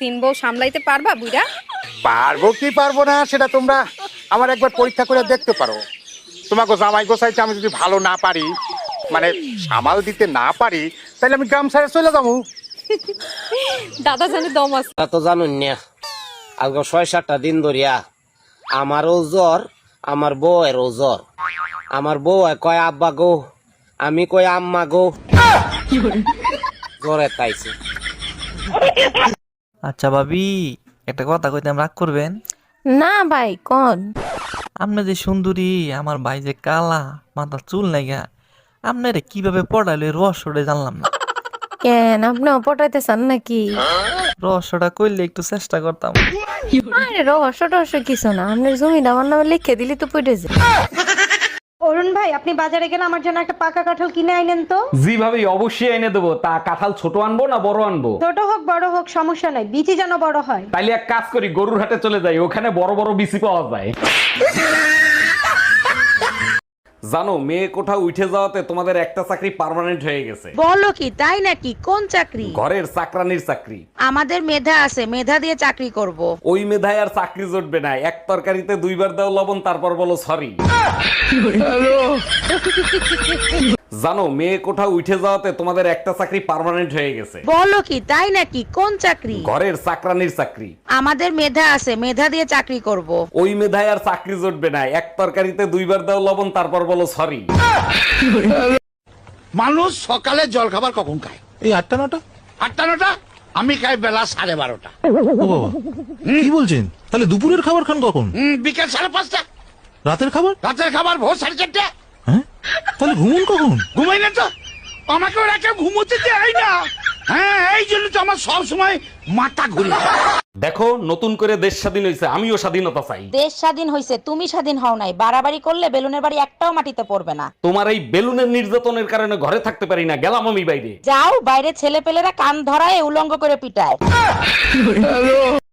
তিন বউ সামলাইতে পারবা বুইরা পারব কি পারব না সেটা তোমরা আমার একবার পরীক্ষা করে দেখতে পারো। তোমাকে জামাই গোসাইতে আমি যদি ভালো না পারি মানে সামাল দিতে না পারি তাহলে আমি গ্রাম ছেড়ে চলে যাব। দাদা জানে দম আছে। তা তো জানুন না আজকে ছয় সাতটা দিন ধরিয়া আমারও জ্বর আমার বউয়েরও জ্বর আমার বউ কয় আব্বা গো আমি কই আম্মা গো। জ্বরে তাইছে আচ্ছা ভাবি একটা কথা কইতাম রাগ করবেন? না ভাই কোন? আপনি যে সুন্দরী আমার ভাই যে কালা মাথার চুল নাইগা আপনারে কীভাবে পড়াইলো এই রহস্যটা জানলাম না। কেন আপনিও পটাইতে চান নাকি? রহস্যটা করলে একটু চেষ্টা করতাম। আরে রহস্য টহস্য কিছু না আপনার জমিটা আমার নামে লিখে দিলি তো পড়ে যায়। অরুণ ভাই আপনি বাজারে গেলে আমার জন্য একটা পাকা কাঁঠাল কিনে আইনেন তো? জি ভাবি অবশ্যই এনে দেবো। তা কাঁঠাল ছোট আনব না বড় আনব? ছোট হোক বড় হোক সমস্যা নাই। বিচি যেন বড় হয়। তাইলে এক কাজ করি গরুর হাটে চলে যাই। ওখানে বড় বড় বিচি পাওয়া যায়। জানো মেয়ে কোথাও উঠে যাওয়াতে তোমাদের একটা চাকরি পার্মানেন্ট হয়ে গেছে। বলো কি তাই নাকি? কোন চাকরি? ঘরের চাকরানির চাকরি। আমাদের মেধা আছে মেধা দিয়ে চাকরি করব। ওই মেধায় আর চাকরি জুটবে না। এক তরকারিতে দুইবার দাও লবণ তারপর বলো সরি জানো মেয়ে কোথাও উঠে যাওয়াতে তোমাদের একটা চাকরি পার্মানেন্ট হয়ে গেছে। বলো কি তাই নাকি? কোন চাকরি? ঘরের চাকরানির চাকরি। আমাদের মেধা আছে মেধা দিয়ে চাকরি করব। ওই মেধায় আর চাকরি জুটবে না। এক তরকারিতে দুইবার দাও লবণ তারপর বলো সরি মানুষ সকালে জল খাবার কখন খায়? এই আটটা নটা? আটটা নটা? আমি খাই বেলা সাড়ে বারোটা। ও বাবা কি বলছেন? তাহলে দুপুরের খাবার খান কখন? বিকেল সাড়ে পাঁচটা। রাতের খাবার? রাতের খাবার ভোর সাড়ে চারটে। তাহলে ঘুমুন কখন? ঘুমাই না তো। আমাকে ওরা কেউ ঘুমোতে দেয় না। হ্যাঁ এই জন্য তো আমার সব সময় মাথা ঘুরে। দেখো নতুন করে দেশ স্বাধীন হয়েছে আমিও স্বাধীনতা চাই। দেশ স্বাধীন হয়েছে তুমি স্বাধীন হও নাই। বাড়াবাড়ি করলে বেলুনের বাড়ি একটাও মাটিতে পড়বে না। তোমার এই বেলুনের নির্যাতনের কারণে ঘরে থাকতে পারি না গেলাম আমি বাইরে। যাও বাইরে ছেলে পেলেরা কান ধরায় উলঙ্গ করে পিটায়।